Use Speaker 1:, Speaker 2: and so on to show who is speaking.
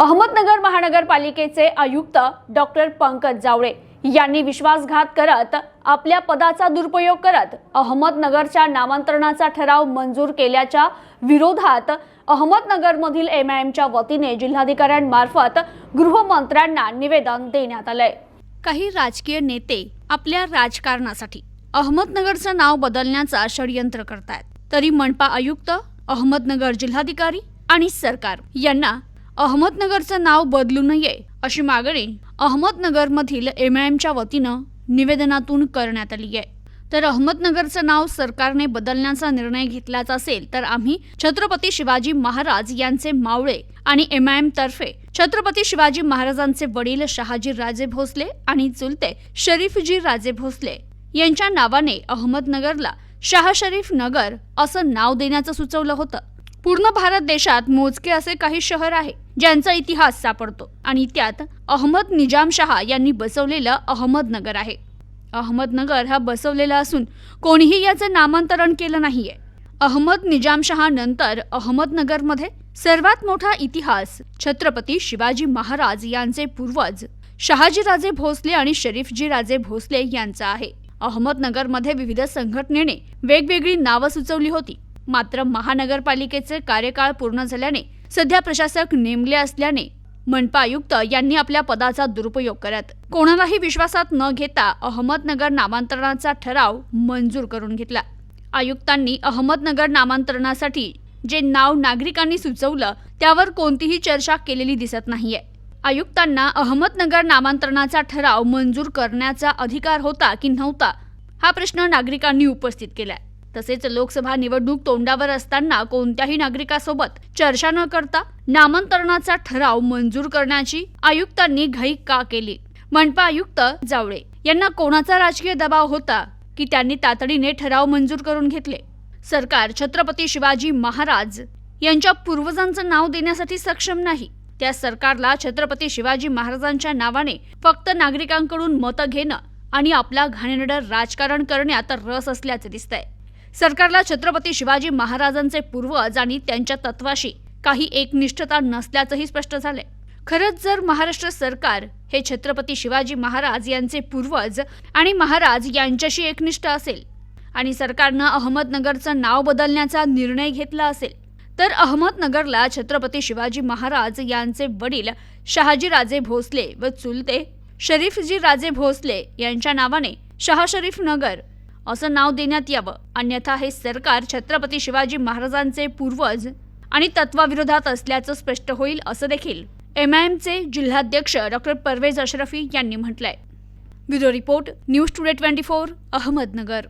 Speaker 1: अहमदनगर महानगरपालिकेचे आयुक्त डॉक्टर पंकज जावळे यांनी विश्वासघात करत आपल्या पदाचा दुरुपयोग करत अहमदनगरच्या नामांतरणाचा ठराव मंजूर केल्याच्या विरोधात अहमदनगरमधील एम आय एमच्या वतीने जिल्हाधिकाऱ्यांमार्फत गृहमंत्र्यांना निवेदन देण्यात आलंय. काही राजकीय नेते आपल्या राजकारणासाठी अहमदनगरचं नाव बदलण्याचा षडयंत्र करतायत. तरी मनपा आयुक्त अहमदनगर जिल्हाधिकारी आणि सरकार यांना अहमदनगरचं नाव बदलू नये अशी मागणी अहमदनगरमधील एमच्या वतीनं निवेदनातून करण्यात आली आहे. तर अहमदनगरचं नाव सरकारने बदलण्याचा निर्णय घेतलाच असेल तर आम्ही छत्रपती शिवाजी महाराज यांचे मावळे आणि एम आय एम तर्फे छत्रपती शिवाजी महाराजांचे वडील शहाजी राजे भोसले आणि चुलते शरीफजी राजे भोसले यांच्या नावाने अहमदनगरला शाह शरीफ नगर असं नाव देण्याचं सुचवलं होतं. पूर्ण भारत देशात मोजके असे काही शहर आहे. ज्यांचा इतिहास सापडतो. आणि त्यात अहमद निजामशहा यांनी बसवलेलं अहमदनगर आहे. अहमदनगर हा बसवलेला असून कोणीही याचं नामांतरण केलं नाहीये. अहमद निजामशहा नंतर अहमदनगरमध्ये सर्वात मोठा इतिहास छत्रपती शिवाजी महाराज यांचे पूर्वज शहाजीराजे भोसले आणि शरीफजी राजे भोसले यांचा आहे. अहमदनगरमध्ये विविध संघटनेने वेगवेगळी नावं सुचवली होती. मात्र महानगरपालिकेचे कार्यकाळ पूर्ण झाल्याने सध्या प्रशासक नेमले असल्याने मनपा आयुक्त यांनी आपल्या पदाचा दुरुपयोग करत कोणालाही विश्वासात न घेता अहमदनगर नामांतरणाचा ठराव मंजूर करून घेतला. आयुक्तांनी अहमदनगर नामांतरणासाठी जे नाव नागरिकांनी सुचवलं त्यावर कोणतीही चर्चा केलेली दिसत नाहीये. आयुक्तांना अहमदनगर नामांतरणाचा ठराव मंजूर करण्याचा अधिकार होता की नव्हता हा प्रश्न नागरिकांनी उपस्थित केलाय. तसेच लोकसभा निवडणूक तोंडावर असताना कोणत्याही नागरिकासोबत चर्चा न करता नामांतरणाचा ठराव मंजूर करण्याची आयुक्तांनी घाई का केली? मनपा आयुक्त जावळे यांना कोणाचा राजकीय दबाव होता की त्यांनी तातडीने ठराव मंजूर करून घेतले? सरकार छत्रपती शिवाजी महाराज यांच्या पूर्वजांचं नाव देण्यासाठी सक्षम नाही. त्या सरकारला छत्रपती शिवाजी महाराजांच्या नावाने फक्त नागरिकांकडून मतं घेणं आणि आपला घाणेरडं राजकारण करण्यात रस असल्याचं दिसतंय. सरकारला छत्रपती शिवाजी महाराजांचे पूर्वज आणि त्यांच्या तत्वाशी काही एकनिष्ठता नसल्याचंही स्पष्ट झालंय. खरंच जर महाराष्ट्र सरकार हे छत्रपती शिवाजी महाराज यांचे पूर्वज आणि महाराज यांच्याशी एकनिष्ठ असेल आणि सरकारनं अहमदनगरचं नाव बदलण्याचा निर्णय घेतला असेल तर अहमदनगरला छत्रपती शिवाजी महाराज यांचे वडील शहाजीराजे भोसले व चुलते शरीफजी राजे भोसले यांच्या नावाने शहा शरीफ नगर असं नाव देण्यात यावं. अन्यथा हे सरकार छत्रपती शिवाजी महाराजांचे पूर्वज आणि तत्वाविरोधात असल्याचं स्पष्ट होईल असं देखील एम आय एमचे जिल्हाध्यक्ष डॉक्टर परवेज अशरफी यांनी म्हटलंय. Bureau report news today twenty four Ahmednagar.